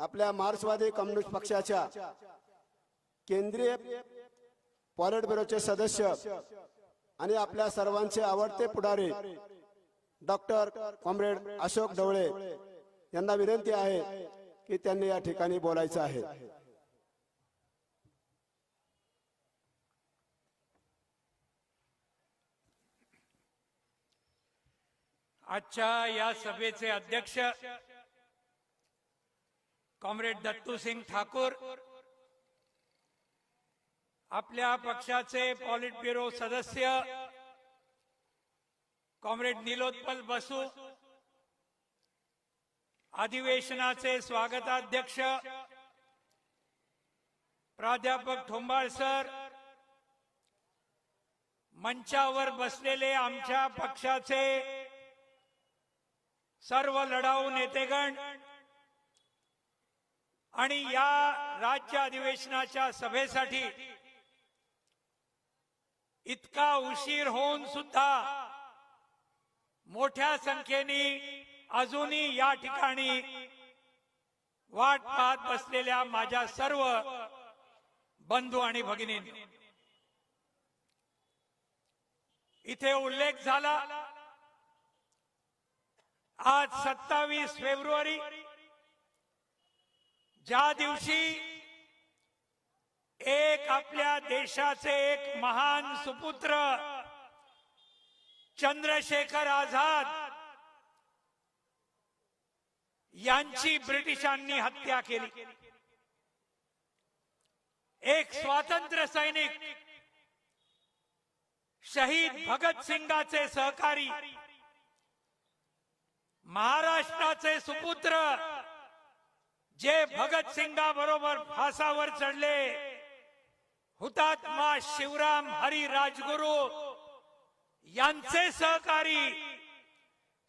आपल्या मार्क्सवादी कम्युनिस्ट पक्षाच्या केंद्रीय पॉलिट ब्युरोचे सदस्य आणि आपल्या सर्वांचे आवडते पुढारी डॉक्टर कॉम्रेड अशोक ढवळे यांना विनंती आहे की त्यांनी या ठिकाणी बोलायचं आहे. आजच्या या सभेचे अध्यक्ष कॉम्रेड दत्तू सिंग ठाकूर आपल्या पक्षाचे पॉलिट ब्युरो सदस्य कॉम्रेड निलोत्पल बसू अधिवेशनाचे स्वागताध्यक्ष प्राध्यापक ठोंबाळ सर मंचावर बसलेले आमच्या पक्षाचे सर्व लढाऊ नेतेगण आणि या राज्य अधिवेशनाच्या सभेसाठी इतका उशीर होऊन सुद्धा मोठ्या संख्येने अजूनही या ठिकाणी वाट पाहत बसलेल्या माझ्या सर्व बंधू आणि भगिनी इथे उल्लेख झाला आज सत्तावीस फेब्रुवारी ज्या दिवशी एक आपल्या देशाचे एक महान सुपुत्र चंद्रशेखर आझाद यांची ब्रिटिशांनी हत्या केली. एक स्वातंत्र्य सैनिक शहीद भगतसिंगाचे सहकारी महाराष्ट्राचे सुपुत्र जे भगत सिंगा बरोबर फासावर चढले हुतात्मा शिवराम हरी राजगुरु यांचे सहकारी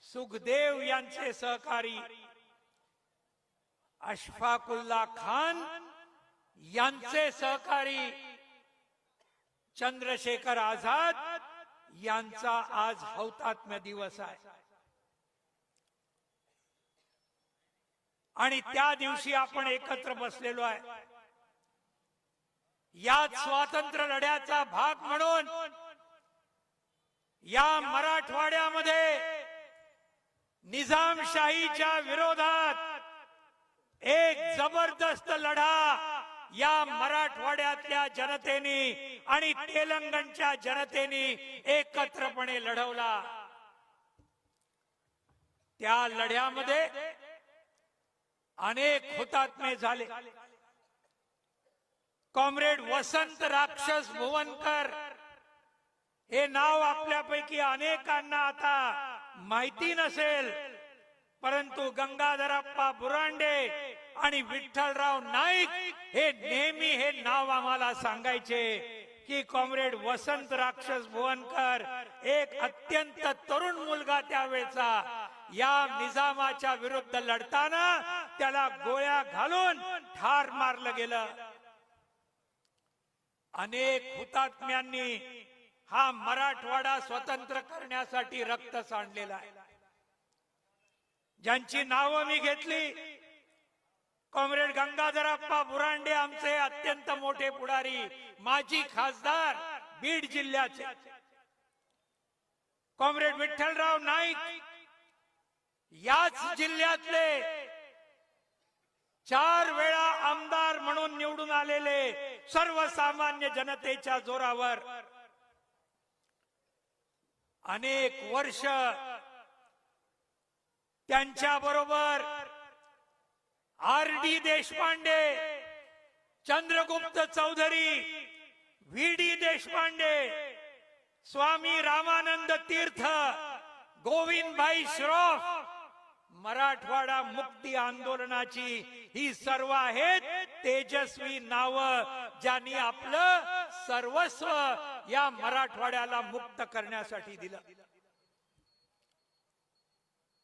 सुखदेव यांचे सहकारी अशफाकुल्ला खान यांचे सहकारी चंद्रशेखर आझाद यांचा आज हौतात्म्य दिवस आहे. आणि त्या दिवशी आपण एकत्र बसलेलो आहे. याच स्वातंत्र्य लढ्याचा भाग म्हणून या मराठवाड्यामध्ये निजामशाहीच्या विरोधात एक जबरदस्त लढा या मराठवाड्यातल्या जनतेने आणि तेलंगणच्या जनतेने एकत्रपणे लढवला. त्या लढ्यामध्ये अनेक हुतात्मे झाले. कॉम्रेड वसंत राक्षस भुवनकर हे नाव आपल्यापैकी अनेकांना आता माहिती नसेल. परंतु गंगाधरप्पा बुरांडे आणि विठ्ठलराव नाईक हे नेहमी हे नाव आम्हाला सांगायचे की कॉम्रेड वसंत राक्षस भुवनकर एक अत्यंत तरुण मुलगा त्यावेळेचा या निजामाच्या विरुद्ध लढताना त्याला गोळ्या घालून ठार मारलं गेलं. अनेक हुतात्म्यांनी हा मराठवाडा स्वतंत्र करण्यासाठी रक्त सांडलेला आहे. ज्यांची नावं मी घेतली कॉम्रेड गंगाधरप्पा बुरांडे आमचे अत्यंत मोठे पुढारी माजी खासदार बीड जिल्ह्याचे. कॉम्रेड विठ्ठलराव नाईक याच जिल्ह्यातले चार वेळा आमदार म्हणून निवडून आलेले सर्वसामान्य जनतेच्या जोरावर अनेक वर्ष त्यांच्या बरोबर R D Deshpande Chandragupta Chaudhari V D Deshpande Swami Ramanand Tirth Govindbhai Shroff Marathwada मुक्ती आंदोलनाची ही सर्व आहेत तेजस्वी नाव ज्यांनी आपलं सर्वस्व या मराठवाड्याला मुक्त करण्यासाठी दिलं.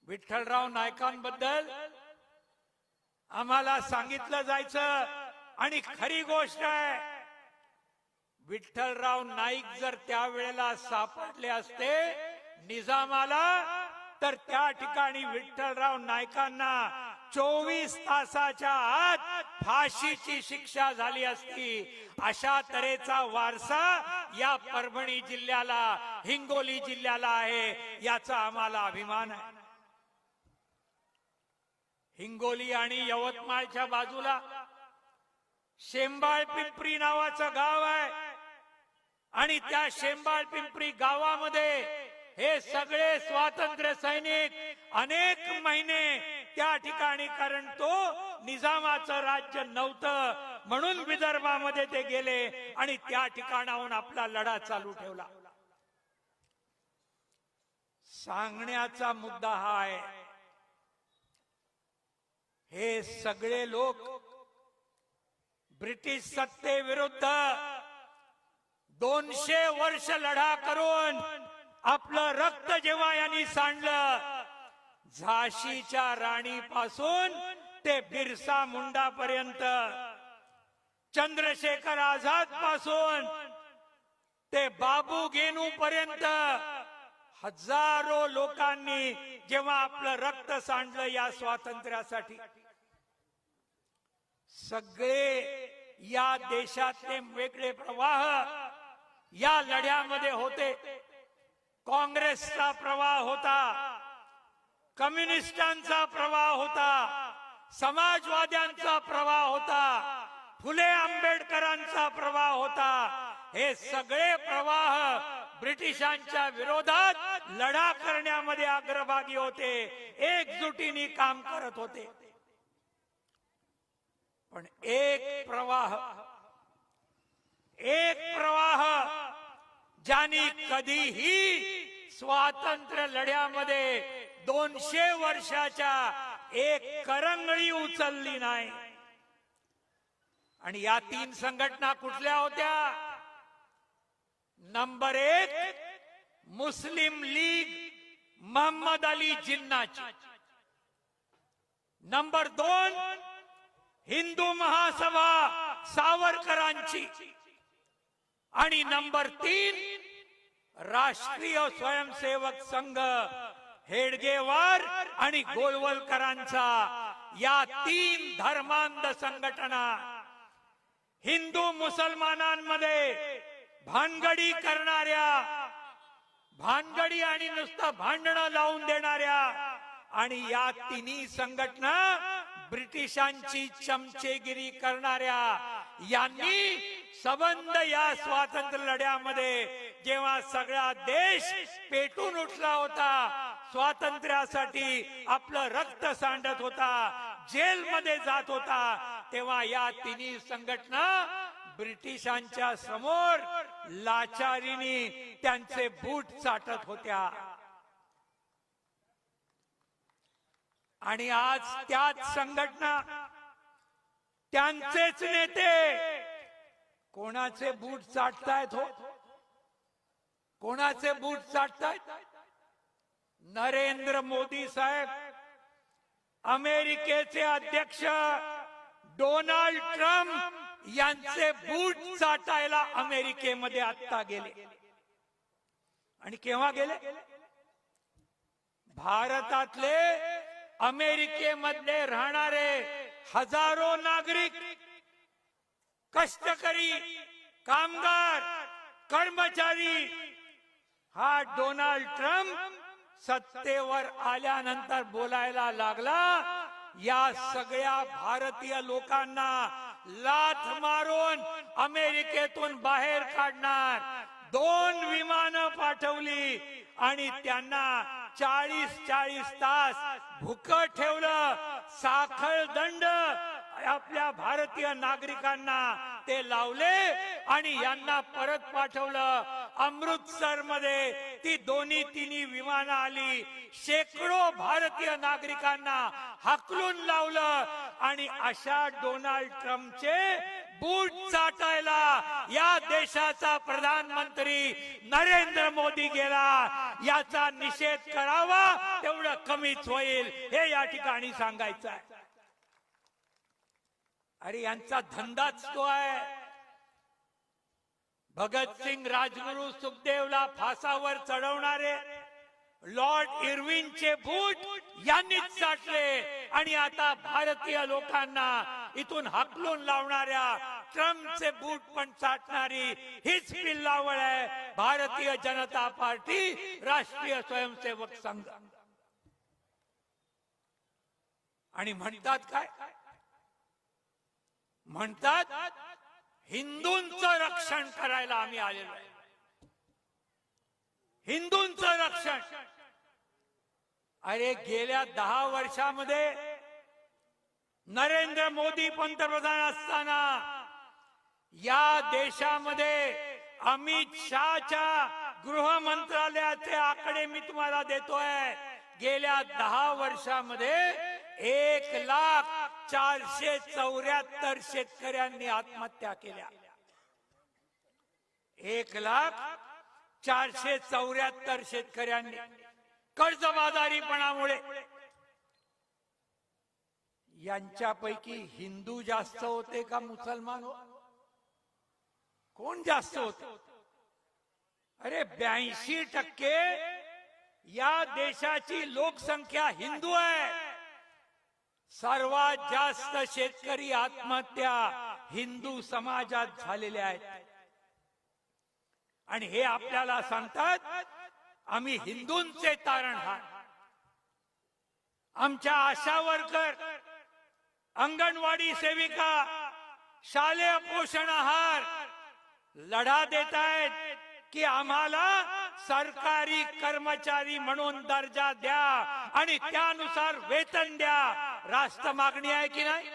विठ्ठलराव नायकांबद्दल आम्हाला सांगितलं जायचं आणि खरी गोष्ट आहे विठ्ठलराव नाईक जर त्यावेळेला सापडले असते निजामाला तर त्या ठिकाणी विठ्ठलराव नायकांना चोवीस तासाच्या आत फाशीची शिक्षा झाली असती. अशा तऱ्हेचा वारसा या परभणी जिल्ह्याला हिंगोली जिल्ह्याला आहे याचा आम्हाला अभिमान आहे. हिंगोली आणि यवतमाळच्या बाजूला शेंबाळ पिंपरी नावाचं गाव आहे. आणि त्या शेंबाळ पिंपरी गावामध्ये हे सगळे स्वातंत्र्य सैनिक अनेक महिने त्या ठिकाणी कारण तो निजामाचं राज्य नव्हतं म्हणून विदर्भामध्ये ते गेले आणि त्या ठिकाणाहून आपला लढा चालू ठेवला. सांगण्याचा मुद्दा हा आहे हे सगळे लोक ब्रिटिश सत्तेविरुद्ध दोनशे वर्ष लढा करून आपलं रक्त जेव्हा यांनी सांडलं झाशीच्या राणीपासून ते बिरसा मुंडा पर्यंत चंद्रशेखर आझादपासून ते बाबू गेनू पर्यंत हजारो लोकांनी जेव्हा आपलं रक्त सांडलं या स्वातंत्र्यासाठी. सगळे या देशातले वेगळे प्रवाह या लढ्यामध्ये होते. काँग्रेसचा प्रवाह होता कम्युनिस्टांचा प्रवाह होता समाजवाद्यांचा प्रवाह होता फुले आंबेडकरांचा प्रवाह होता. हे सगळे प्रवाह ब्रिटिशांच्या विरोधात लढा करण्यामध्ये अग्रभागी होते एकजुटीने काम करत होते. पण एक प्रवाह एक प्रवाह ज्यांनी कधीही स्वातंत्र्य लढ्यामध्ये दोनशे वर्षाच्या एक करंगळी उचलली नाही. आणि या तीन संघटना कुठल्या होत्या? नंबर एक मुस्लिम लीग मोहम्मद अली जिन्नाची. नंबर दोन हिंदू महासभा सावरकरांची. आणि नंबर तीन राष्ट्रीय स्वयंसेवक संघ हेडगेवार आणि गोळवलकरांचा या तीन धर्मांध संघटना. हिंदू मुसलमानांमध्ये भानगडी करणाऱ्या भानगडी आणि नुसतं भांडणं लावून देणाऱ्या आणि या तिन्ही संघटना ब्रिटिशांची चमचेगिरी करणाऱ्या यांनी संबंध या स्वातंत्र्य लढ्यामध्ये जेव्हा सगळा देश पेटून उठला होता स्वातंत्र्यासाठी आपलं रक्त सांडत होता जेलमध्ये जात होता तेव्हा या तिन्ही संघटना ब्रिटिशांच्या समोर लाचारीने त्यांचे बूट चाटत होत्या. आणि आज त्याच संघटना त्यांचेच नेते. कोणाचे बूट चाटतायत हो? कोणाचे बूट चाटतायत? नरेंद्र मोदी साहेब अमेरिकेचे अध्यक्ष डोनाल्ड ट्रम्प यांचे बूट चाटायला अमेरिकेमध्ये आत्ता गेले. आणि केव्हा गेले? भारतातले अमेरिकेमधले राहणारे हजारो नागरिक कष्टकरी कामगार कर्मचारी हा डोनाल्ड ट्रम्प सत्तेवर आल्यानंतर बोलायला लागला या सगळ्या भारतीय लोकांना लाथ मारून अमेरिकेतून बाहेर काढणार. दोन विमानं पाठवली आणि त्यांना चाळीस चाळीस तास भुकट ठेवलं साखळ दंड आपल्या भारतीय नागरिकांना ते लावले आणि यांना परत पाठवलं. अमृतसरमध्ये ती दोन्ही तिन्ही विमानं आली. शेकडो भारतीय नागरिकांना हकलून लावलं आणि अशा डोनाल्ड ट्रम्पचे बूट चाटायला या देशाचा प्रधानमंत्री नरेंद्र मोदी गेला. याचा निषेध करावा तेवढं कमीच होईल हे या ठिकाणी सांगायचं आहे. अरे यांचा धंदाच तो आहे. भगतसिंग राजगुरु सुखदेवला फासावर चढवणारे लॉर्ड इर्विनचे बूट यांनीच चाटले आणि आता भारतीय लोकांना इथून हाकलून लावणाऱ्या ट्रम्पचे बूट पण चाटणारी हीच पिल्लावळ आहे. भारतीय जनता पार्टी राष्ट्रीय स्वयंसेवक संघ. आणि म्हणतात काय? म्हणतात हिंदूंचं रक्षण करायला आम्ही आलेलो आहे. हिंदूंचं रक्षण अरे गेल्या दहा वर्षामध्ये नरेंद्र मोदी पंतप्रधान असताना या देशामध्ये अमित शहाच्या गृह मंत्रालयाचे आकडे मी तुम्हाला देतोय. गेल्या दहा वर्षामध्ये एक लाख चारशे चौऱ्याहत्तर शेतकऱ्यांनी आत्महत्या केल्या. एक लाख चारशे चौऱ्याहत्तर शेतकऱ्यांनी कर्जबाजारीपणामुळे यांच्यापैकी हिंदू जास्त होते का मुसलमान हो? कोण जास्त होते? अरे ब्याऐंशी टक्के या देशाची लोकसंख्या हिंदू आहे. सर्वात जास्त शेतकरी आत्महत्या हिंदू समाजात झालेल्या आहेत. आणि हे आपल्याला सांगतात आम्ही हिंदूंचे तारणहार आमच्या आशा वर्कर अंगणवाडी सेविका शालेय पोषण आहार लढा देत आहेत की आम्हाला सरकारी कर्मचारी म्हणून दर्जा द्या आणि त्यानुसार वेतन द्या. रास्त मागणी आहे की नाही?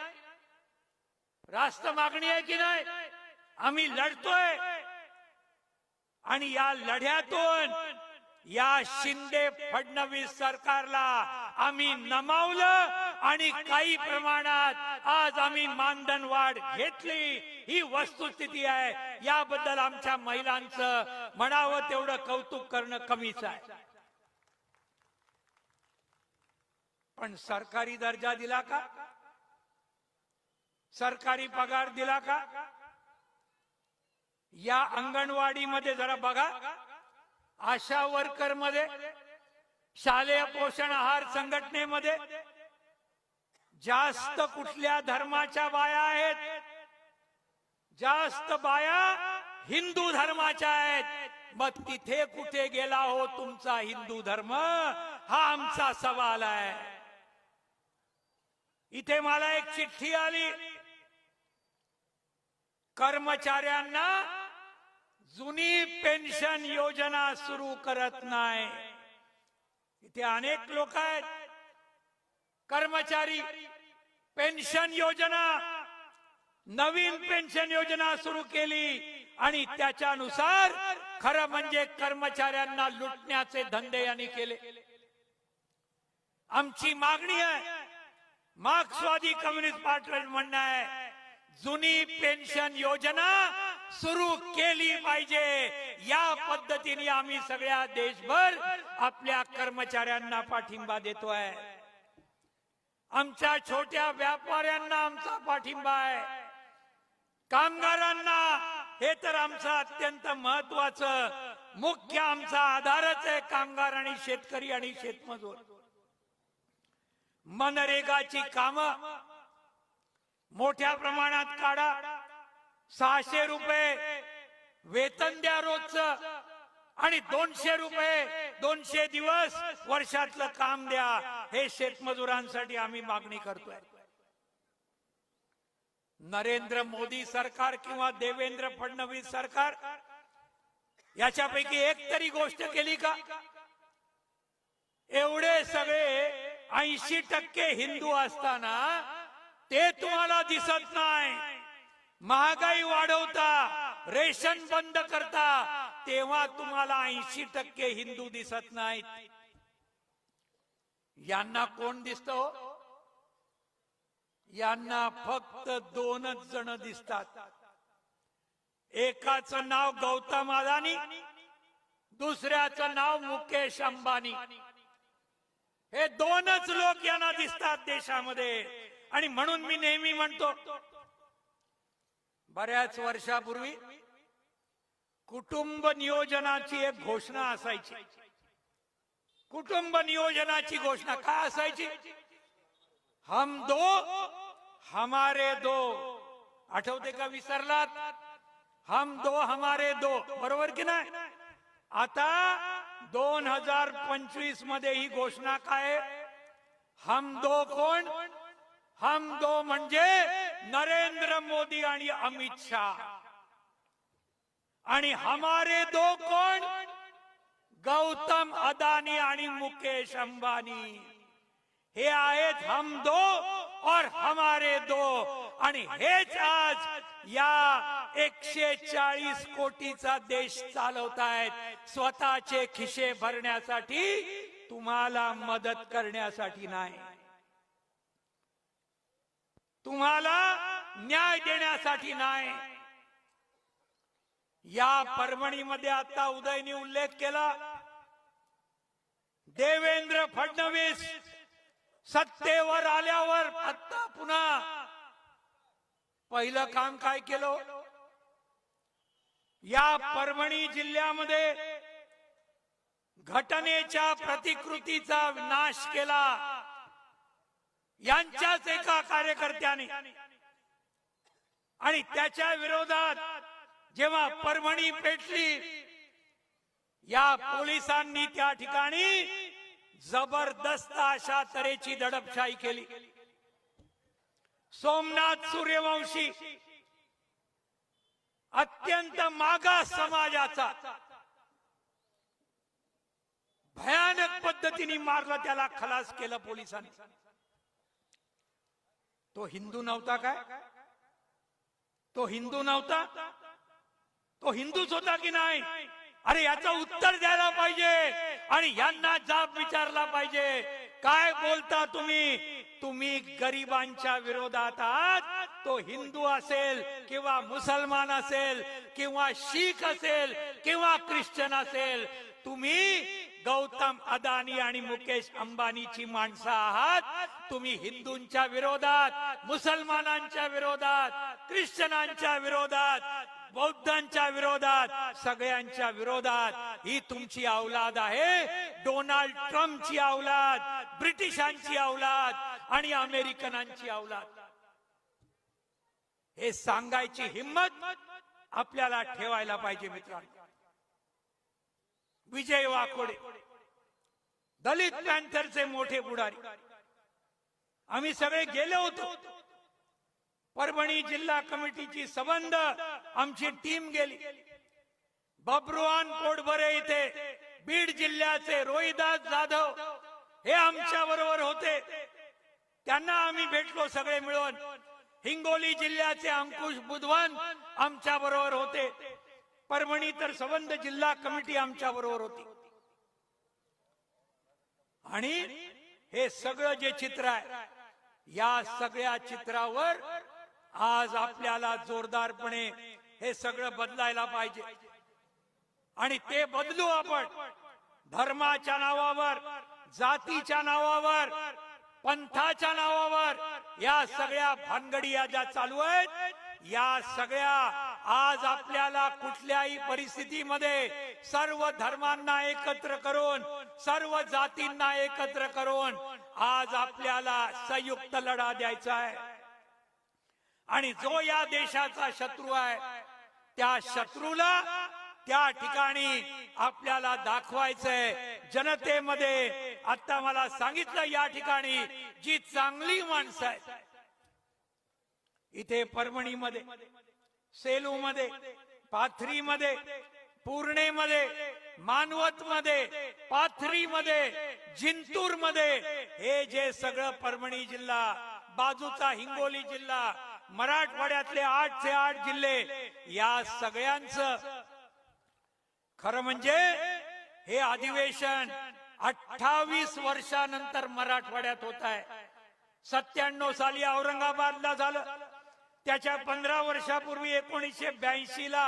रास्त मागणी आहे की नाही? आम्ही लढतोय. आणि या लढ्यातून या शिंदे फडणवीस सरकारला आम्ही नमावलं आणि काही प्रमाणात आज आम्ही मानधन वाढ घेतली. ही वस्तुस्थिती आहे. याबद्दल आमच्या महिलांचं म्हणावं तेवढं कौतुक करणं कमीच आहे. पण सरकारी दर्जा दिला का? सरकारी पगार दिला का? या अंगणवाडीमध्ये जरा बघा. आशा वर्करमध्ये शालेय पोषण आहार संघटनेमध्ये जास्त कुठल्या धर्माच्या बाया आहेत? जास्त बाया हिंदू धर्माच्या आहेत. मग तिथे कुठे गेला हो तुमचा हिंदू धर्म? हा आमचा सवाल आहे. इथे मला एक चिठ्ठी आली. कर्मचाऱ्यांना जुनी पेन्शन योजना सुरू करत नाही. इथे अनेक लोक आहेत. कर्मचारी पेन्शन योजना नवीन पेन्शन योजना सुरू केली आणि त्याच्यानुसार खरं म्हणजे कर्मचाऱ्यांना लुटण्याचे धंदे यांनी केले. आमची मागणी आहे मार्क्सवादी कम्युनिस्ट पार्टी म्हणणं आहे जुनी पेन्शन योजना सुरू केली पाहिजे. या पद्धतीने आम्ही सगळ्या देशभर आपल्या कर्मचाऱ्यांना पाठिंबा देतोय. आमच्या छोट्या व्यापाऱ्यांना आमचा पाठिंबा आहे. कामगारांना हे तर आमचं अत्यंत महत्वाचं मुख्य आमचा आधारच आहे कामगार आणि शेतकरी आणि शेतमजूर. मनरेगाची काम मोठ्या प्रमाणात काढा. सहाशे रुपये वेतन द्या रोजच आणि दोनशे रुपये दोनशे दिवस वर्षातलं काम द्या. हे शेतमजुरांसाठी आम्ही मागणी करतोय. नरेंद्र मोदी सरकार किंवा देवेंद्र फडणवीस सरकार याच्यापैकी एक तरी गोष्ट केली का? एवढे सगळे ऐंशी टक्के हिंदू असताना ते तुम्हाला दिसत नाही. महागाई वाढवता रेशन बंद करता तेव्हा तुम्हाला ऐंशी टक्के हिंदू दिसत नाहीत. यांना कोण दिसत हो? यांना फक्त दोनच जण दिसतात. एकाच नाव गौतम अदानी दुसऱ्याचं नाव मुकेश अंबानी. हे दोनच लोक यांना दिसतात देशामध्ये. आणि म्हणून मी नेहमी म्हणतो बऱ्याच वर्षापूर्वी कुटुंब नियोजनाची एक घोषणा असायची. कुटुंब नियोजनाची घोषणा काय असायची? हम दो हमारे दो. आठवते का विसरलात? हम दो हमारे दो. बरोबर की नाही? आता दोन हजार पंचवीसमध्ये ही घोषणा काय? आहे? हम दो कोण? हम दो म्हणजे नरेंद्र मोदी आणि अमित शाह. आणि हमारे दो कोण गौतम अदानी आणि मुकेश अंबानी. हे आहेत हम दो और हमारे दो. आणि हेच आज या एकशे चाळीस कोटीचा देश चालवतायत. स्वतःचे खिशे भरण्यासाठी तुम्हाला मदत करण्यासाठी नाही. तुम्हाला न्याय देण्यासाठी नाही. या परभणीमध्ये आता उदयने उल्लेख केला. देवेंद्र फडणवीस सत्तेवर आल्यावर आता पुन्हा पहिलं काम काय केलं? या परभणी जिल्ह्यामध्ये घटनेच्या प्रतिकृतीचा नाश केला. यांच्याच एका कार्यकर्त्याने. आणि त्याच्या विरोधात जेव्हा परभणी पेटली या पोलिसांनी त्या ठिकाणी जबरदस्त अशा तऱ्हेची दडपशाही केली. सोमनाथ सूर्यवंशी अत्यंत मागास समाजाचा भयानक पद्धतीने मारलं त्याला खलास केलं पोलिसांनी. तो हिंदू नव्हता काय? तो हिंदू नव्हता? तो हिंदूच होता की नाही? अरे याचं उत्तर द्यायला पाहिजे आणि यांना जाब विचारला पाहिजे. काय बोलता तुम्ही? तुम्ही गरिबांच्या विरोधात आहात. तो हिंदू असेल किंवा मुसलमान असेल किंवा शीख असेल किंवा ख्रिश्चन असेल तुम्ही गौतम अदानी आणि मुकेश अंबानीची माणसं आहात. तुम्ही हिंदूंच्या विरोधात मुसलमानांच्या विरोधात ख्रिश्चनांच्या विरोधात बौद्धांच्या विरोधात सगळ्यांच्या विरोधात ही तुमची अवलाद आहे. डोनाल्ड ट्रम्पची अवलाद ब्रिटिशांची अवलाद आणि अमेरिकनांची अवलाद हे सांगायची हिंमत आपल्याला ठेवायला पाहिजे मित्रांनो. विजय वाकोडे दलित पॅन्थरचे मोठे पुढारी. आम्ही सगळे गेलो होतो. परभणी जिल्हा कमिटीची संबंध आमची टीम गेली. बब्रुआन पोटभरे इथे बीड जिल्ह्याचे रोहिदास जाधव हे आमच्या बरोबर होते. त्यांना आम्ही भेटलो सगळे मिळून. हिंगोली जिल्ह्याचे अंकुश बुधवान आमच्या बरोबर होते. परभणी तर संबंध जिल्हा कमिटी आमच्या बरोबर होती. आणि हे सगळं जे चित्र आहे या सगळ्या चित्रावर आज आपल्याला जोरदारपणे हे सगळं बदलायला पाहिजे. आणि ते बदलू आपण धर्माच्या नावावर जातीच्या नावावर पंथाच्या नावावर या सगळ्या भानगडी या ज्या चालू आहेत या सगळ्या आज आपल्याला कुठल्याही परिस्थितीमध्ये सर्व धर्मांना एकत्र करून सर्व जातींना एकत्र करून आज आपल्याला संयुक्त लढा द्यायचा आहे. आणि जो या देशाचा शत्रू आहे त्या शत्रूला त्या ठिकाणी आपल्याला दाखवायचंय. जनतेमध्ये आता मला सांगितलं या ठिकाणी जी चांगली माणसं आहेत इथे परभणीमध्ये सेलू मध्ये पाथरी मध्ये पूर्णे मध्ये मानवत मध्ये पाथरी मध्ये जिंतूरमध्ये हे जे सगळं परभणी जिल्हा बाजूचा हिंगोली जिल्हा मराठवाड्यातले आठ ते आठ जिल्हे या सगळ्यांचं खरं म्हणजे हे अधिवेशन अठ्ठावीस वर्षानंतर मराठवाड्यात होत आहे. सत्त्याण्णव साली औरंगाबादला झालं. त्याच्या पंधरा वर्षापूर्वी एकोणीसशे ब्याऐंशी ला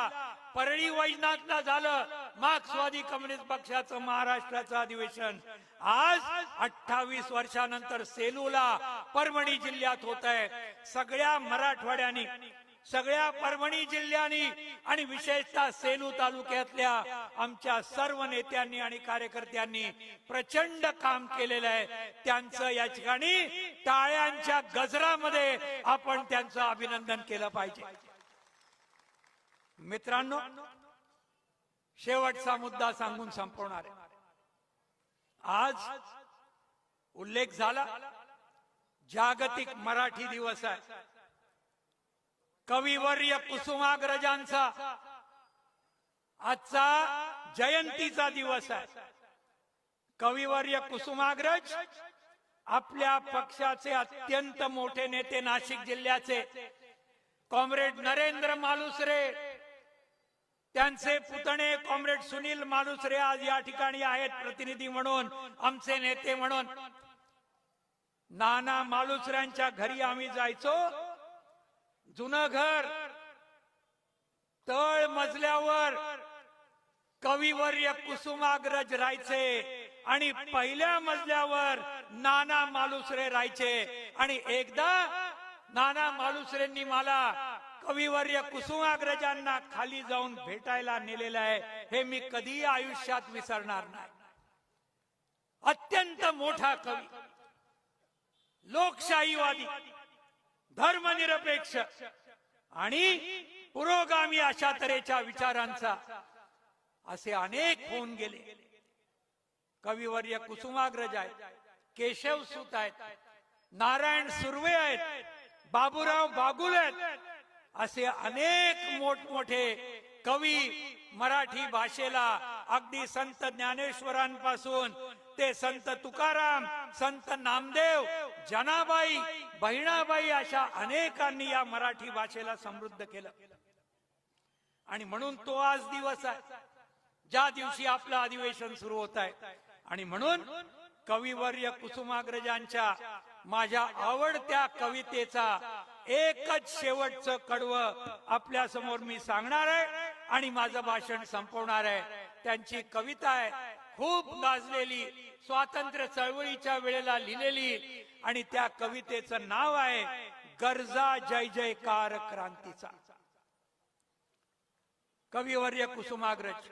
परळी वैजनाथला झालं मार्क्सवादी कम्युनिस्ट पक्षाचं महाराष्ट्राचं अधिवेशन. आज अठ्ठावीस वर्षानंतर सेलूला परभणी जिल्ह्यात होत आहे सगळ्या मराठवाड्यानी सगळ्या परभणी जिल्ह्यांनी आणि विशेषतः सेलू तालुक्यातल्या आमच्या सर्व नेत्यांनी आणि कार्यकर्त्यांनी प्रचंड काम केलेलं आहे. त्यांचं या ठिकाणी टाळ्यांच्या गजरामध्ये आपण त्यांचं अभिनंदन केलं पाहिजे. मित्रांनो शेवटचा मुद्दा सांगून संपवणार आहे. आज उल्लेख झाला जागतिक मराठी दिवस आहे. कविवर्य कुसुमाग्रजांचा आजचा जयंतीचा दिवस आहे. कविवर्य कुसुमाग्रज आपल्या पक्षाचे अत्यंत मोठे नेते नाशिक जिल्ह्याचे कॉम्रेड नरेंद्र मालुसरे त्यांचे पुतणे कॉम्रेड सुनील मालुसरे आज या ठिकाणी आहेत प्रतिनिधी म्हणून आमचे नेते म्हणून. नाना मालुसऱ्यांच्या घरी आम्ही जायचो. जुनं घर तळ मजल्यावर कविवर्य कुसुमाग्रज राहायचे आणि पहिल्या मजल्यावर नाना मालुसरे राहायचे. आणि एकदा नाना मालुसरेंनी मला कविवर्य कुसुमाग्रजांना खाली जाऊन भेटायला नेलेलं आहे. हे मी कधी आयुष्यात विसरणार नाही. अत्यंत मोठा कवी लोकशाहीवादी. धर्मनिरपेक्ष आणि पुरोगामी अशा तऱ्हेच्या विचारांचा असे अनेक होऊन गेले. कविवर्य कुसुमाग्रज आहेत केशव सुत आहेत नारायण सुर्वे आहेत बाबूराव बागुल आहेत असे अनेक मोठमोठे कवी मराठी भाषेला अगदी संत ज्ञानेश्वरांपासून ते संत तुकाराम संत नामदेव जनाबाई बहिणाबाई अशा अनेकांनी या मराठी भाषेला समृद्ध केलं. आणि म्हणून तो आज दिवस आहे ज्या दिवशी आपलं अधिवेशन सुरू होत आहे. आणि म्हणून कविवर्य कुसुमाग्रजांच्या माझ्या आवडत्या कवितेचा एकच शेवटचं कडवं आपल्यासमोर मी सांगणार आहे आणि माझं भाषण संपवणार आहे. त्यांची कविता आहे खूप गाजलेली स्वातंत्र्य चळवळीच्या वेळेला लिहिलेली आणि त्या कवितेचं नाव आहे गरजा जय जयकार क्रांतीचा. कविवर्य कुसुमाग्रज.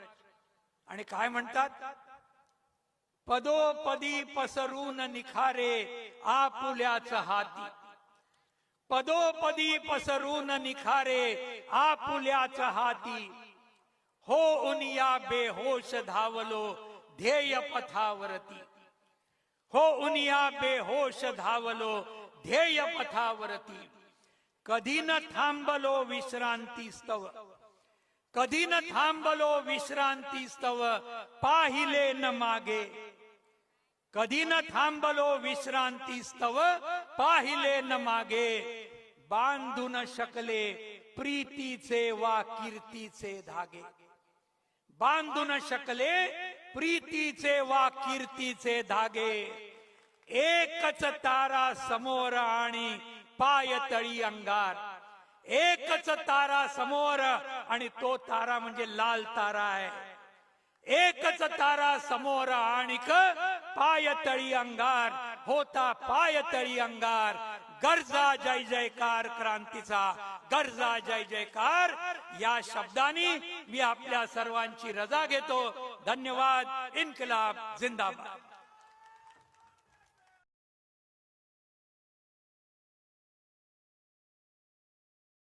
आणि काय म्हणतात? पदोपदी पसरून निखारे आपुल्याच हाती. पदोपदी पसरून निखारे आपुल्याच हाती. हो उनिया बेहोश धावलो ध्येय पथावरती. हो उनिया बेहोश धावलो ध्येय पथावरती. कधी न थांबलो विश्रांती स्तव. कधी न थांबलो विश्रांती स्तव पाहिले न मागे. कधी न थांबलो विश्रांती स्तव पाहिले न मागे. बांधून शकले प्रीतीचे वा कीर्तीचे धागे. बांधून शकले प्रीतीचे वा कीर्तीचे धागे एकच तारा समोर आणि पायतळी अंगार. एकच तारा समोर आणि तो तारा म्हणजे लाल तारा आहे. एकच तारा समोर आणि पायतळी अंगार होता पायतळी अंगार. गरजा जय जयकार क्रांतीचा गरजा जय जयकार. या शब्दांनी मी आपल्या सर्वांची रजा घेतो. धन्यवाद इन्कलाब जिंदाबाद।